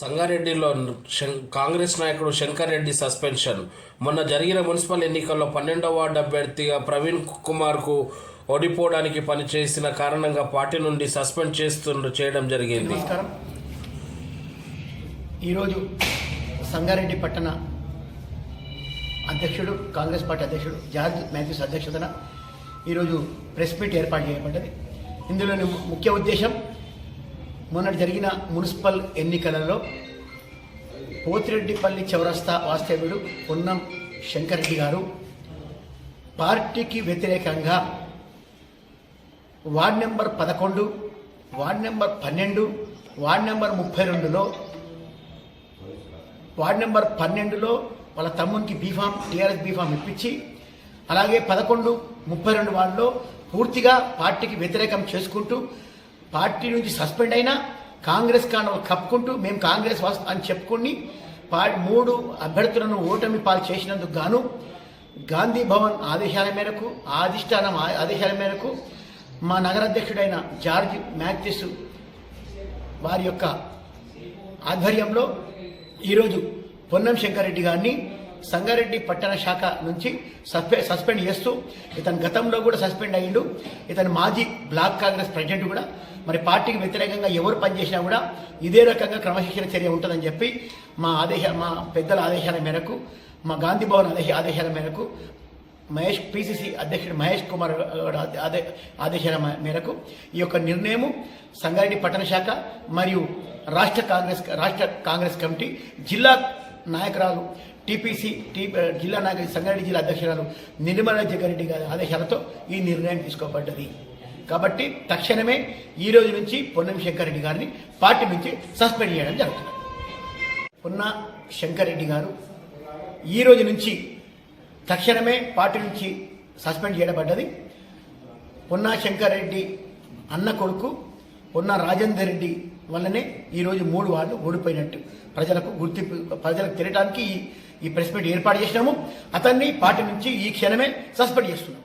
సంగారెడ్డిలో శం- కాంగ్రెస్ నాయకుడు శంకర్ రెడ్డి సస్పెన్షన్. మొన్న జరిగిన మున్సిపల్ ఎన్నికల్లో పన్నెండవ వార్డు అభ్యర్థిగా ప్రవీణ్ కుమార్కు ఓడిపోవడానికి పనిచేసిన కారణంగా పార్టీ నుండి సస్పెండ్ చేస్తు చేయడం జరిగింది. నమస్కారం. ఈరోజు సంగారెడ్డి పట్టణ అధ్యక్షుడు కాంగ్రెస్ పార్టీ అధ్యక్షుడు జార్జ్ మ్యాథ్యూస్ అధ్యక్షతన ఈరోజు ప్రెస్ మీట్ ఏర్పాటు చేయబడ్డది. ఇందులోని ముఖ్య ఉద్దేశం మొన్నటి జరిగిన మున్సిపల్ ఎన్నికలలో పోతిరెడ్డిపల్లి చౌరస్తా వాస్తవ్యుడు పొన్నం శంకర్రెడ్డి గారు పార్టీకి వ్యతిరేకంగా వార్డ్ నెంబర్ పదకొండు వార్డ్ నెంబర్ పన్నెండు వార్డ్ నెంబర్ ముప్పై రెండులో వార్డ్ నెంబర్ పన్నెండులో వాళ్ళ తమ్మునికి బీఫామ్ టీఆర్ఎస్ బీఫామ్ ఇప్పించి అలాగే పదకొండు ముప్పై రెండు వార్డులో పూర్తిగా పార్టీకి వ్యతిరేకం చేసుకుంటూ పార్టీ నుంచి సస్పెండ్ అయినా కాంగ్రెస్ కాను కప్పుకుంటూ మేము కాంగ్రెస్ వస్ అని చెప్పుకుని పా మూడు అభ్యర్థులను ఓటమి పాలు చేసినందుకు గాను గాంధీ భవన్ ఆదేశాల మేరకు ఆదిష్టానం ఆదేశాల మేరకు మా నగర అధ్యక్షుడైన జార్జ్ మ్యాథ్యూస్ వారి యొక్క ఆధ్వర్యంలో ఈరోజు పొన్నం శంకరెడ్డి గారిని సంగారెడ్డి పట్టణ శాఖ నుంచి సస్పె సస్పెండ్ చేస్తూ ఇతను గతంలో కూడా సస్పెండ్ అయ్యిండు. ఇతను మాజీ బ్లాక్ కాంగ్రెస్ ప్రెసిడెంట్ కూడా. మరి పార్టీకి వ్యతిరేకంగా ఎవరు పనిచేసినా కూడా ఇదే రకంగా క్రమశిక్షణ చర్య ఉంటుందని చెప్పి మా ఆదేశ మా పెద్దల ఆదేశాల మేరకు మా గాంధీ భవన్ ఆదేశ ఆదేశాల మేరకు మహేష్ పిసిసి అధ్యక్షుడు మహేష్ కుమార్ ఆదే- ఆదేశాల మేరకు ఈ యొక్క నిర్ణయము సంగారెడ్డి పట్టణ శాఖ మరియు రాష్ట్ర కాంగ్రెస్ రాష్ట్ర కాంగ్రెస్ కమిటీ జిల్లా నాయకురాలు టీపీసీ టీ జిల్లా నాయక సంగారెడ్డి జిల్లా అధ్యక్షురాలు నిర్మల జగ్గారెడ్డి గారి ఆదేశాలతో ఈ నిర్ణయం తీసుకోబడ్డది. కాబట్టి తక్షణమే ఈ రోజు నుంచి పొన్నం శంకరెడ్డి గారిని పార్టీ నుంచి సస్పెండ్ చేయడం జరుగుతుంది. పొన్న శంకరెడ్డి గారు ఈ రోజు నుంచి తక్షణమే పార్టీ నుంచి సస్పెండ్ చేయబడ్డది. పొన్నా శంకర్ రెడ్డి అన్న కొడుకు పొన్న రాజేందర్ రెడ్డి వల్లనే ఈరోజు మూడు వార్డులు ఓడిపోయినట్టు. ప్రజలకు గుర్తింపు ప్రజలకు తెలియడానికి ఈ ఈ ప్రెస్ మీట్ ఏర్పాటు చేసినాము. అతన్ని పార్టీ నుంచి ఈ క్షణమే సస్పెండ్ చేస్తున్నాం.